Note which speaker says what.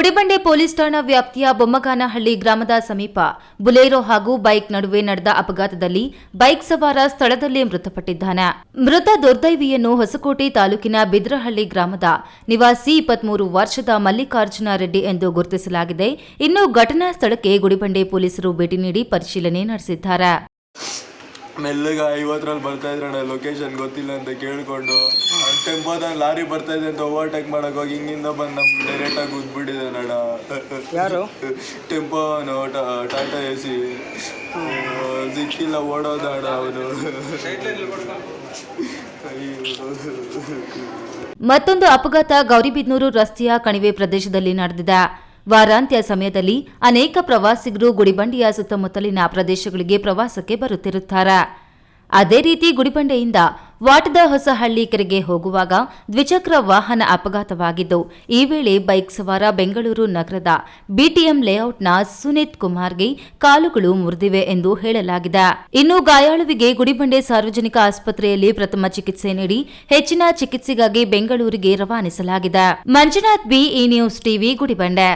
Speaker 1: Gudibande police ಠಾಣಾ ವ್ಯಾಪ್ತಿಯ ಬೊಮ್ಮಗಾನಹಳ್ಳಿ ಗ್ರಾಮದ ಸಮೀಪ ಬುಲೇರೋ ಹಾಗೂ ಬೈಕ್ ನಡುವೆ ನಡೆದ ಅಪಘಾತದಲ್ಲಿ ಬೈಕ್ ಸವಾರ ಸ್ಥಳದಲ್ಲೇ ಮೃತಪಟ್ಟಿದ್ದಾನೆ. ಮೃತ ದುರ್ದೈವಿಯನ್ನು ಹೊಸಕೋಟೆ ತಾಲೂಕಿನ ಬಿದ್ರಹಳ್ಳಿ ಗ್ರಾಮದ ನಿವಾಸಿ ಇಪ್ಪತ್ಮೂರು ವರ್ಷದ ಮಲ್ಲಿಕಾರ್ಜುನ ರೆಡ್ಡಿ ಎಂದು ಗುರುತಿಸಲಾಗಿದೆ. ಇನ್ನು ಘಟನಾ ಸ್ಥಳಕ್ಕೆ ಗುಡಿಬಂಡೆ ಪೊಲೀಸರು ಭೇಟಿ ನೀಡಿ ಪರಿಶೀಲನೆ ನಡೆಸಿದ್ದಾರೆ.
Speaker 2: ಮೆಲ್ಲಗೆ ಐವತ್ತರಲ್ಲಿ ಬರ್ತಾ ಇದ್ರಣ್ಣ ಲೊಕೇಶನ್ ಗೊತ್ತಿಲ್ಲ ಅಂತ ಕೇಳ್ಕೊಂಡು. ಟೆಂಪೋದಾಗ ಲಾರಿ ಬರ್ತಾ ಇದೆ ಅಂತ ಓವರ್ಟೇಕ್ ಮಾಡಕ್ ಹೋಗಿ ಹಿಂಗಿಂದ ಬಂದು ನಮ್ಗೆ ಡೈರೆಕ್ಟಾಗಿ ಕೂತ್ಬಿಟ್ಟಿದ್ದಾನಣ್ಣ
Speaker 3: ಯಾರು?
Speaker 2: ಟೆಂಪೋ ಅವನು ಟಾಟಾ ಎ ಸಿ ಸಿಕ್ಕಿಲ್ಲ ಓಡೋದಾಡ ಅಣ್ಣ ಅವನು.
Speaker 1: ಮತ್ತೊಂದು ಅಪಘಾತ ಗೌರಿಬಿದ್ನೂರು ರಸ್ತೆಯ ಕಣಿವೆ ಪ್ರದೇಶದಲ್ಲಿ ನಡೆದಿದೆ. ವಾರಾಂತ್ಯ ಸಮಯದಲ್ಲಿ ಅನೇಕ ಪ್ರವಾಸಿಗರು ಗುಡಿಬಂಡೆಯ ಸುತ್ತಮುತ್ತಲಿನ ಪ್ರದೇಶಗಳಿಗೆ ಪ್ರವಾಸಕ್ಕೆ ಬರುತ್ತಿರುತ್ತಾರೆ. ಅದೇ ರೀತಿ ಗುಡಿಬಂಡೆಯಿಂದ ವಾಟದ ಹೊಸಹಳ್ಳಿ ಕೆರೆಗೆ ಹೋಗುವಾಗ ದ್ವಿಚಕ್ರ ವಾಹನ ಅಪಘಾತವಾಗಿದ್ದು, ಈ ವೇಳೆ ಬೈಕ್ ಸವಾರ ಬೆಂಗಳೂರು ನಗರದ ಬಿಟಿಎಂ ಲೇಔಟ್ನ ಸುನೀತ್ ಕುಮಾರ್ಗೆ ಕಾಲುಗಳು ಮುರಿದಿವೆ ಎಂದು ಹೇಳಲಾಗಿದೆ. ಇನ್ನು ಗಾಯಾಳುವಿಗೆ ಗುಡಿಬಂಡೆ ಸಾರ್ವಜನಿಕ ಆಸ್ಪತ್ರೆಯಲ್ಲಿ ಪ್ರಥಮ ಚಿಕಿತ್ಸೆ ನೀಡಿ ಹೆಚ್ಚಿನ ಚಿಕಿತ್ಸೆಗಾಗಿ ಬೆಂಗಳೂರಿಗೆ ರವಾನಿಸಲಾಗಿದೆ. ಮಂಜುನಾಥ್ ಬಿ ಈ ನ್ಯೂಸ್ ಟಿವಿ ಗುಡಿಬಂಡೆ.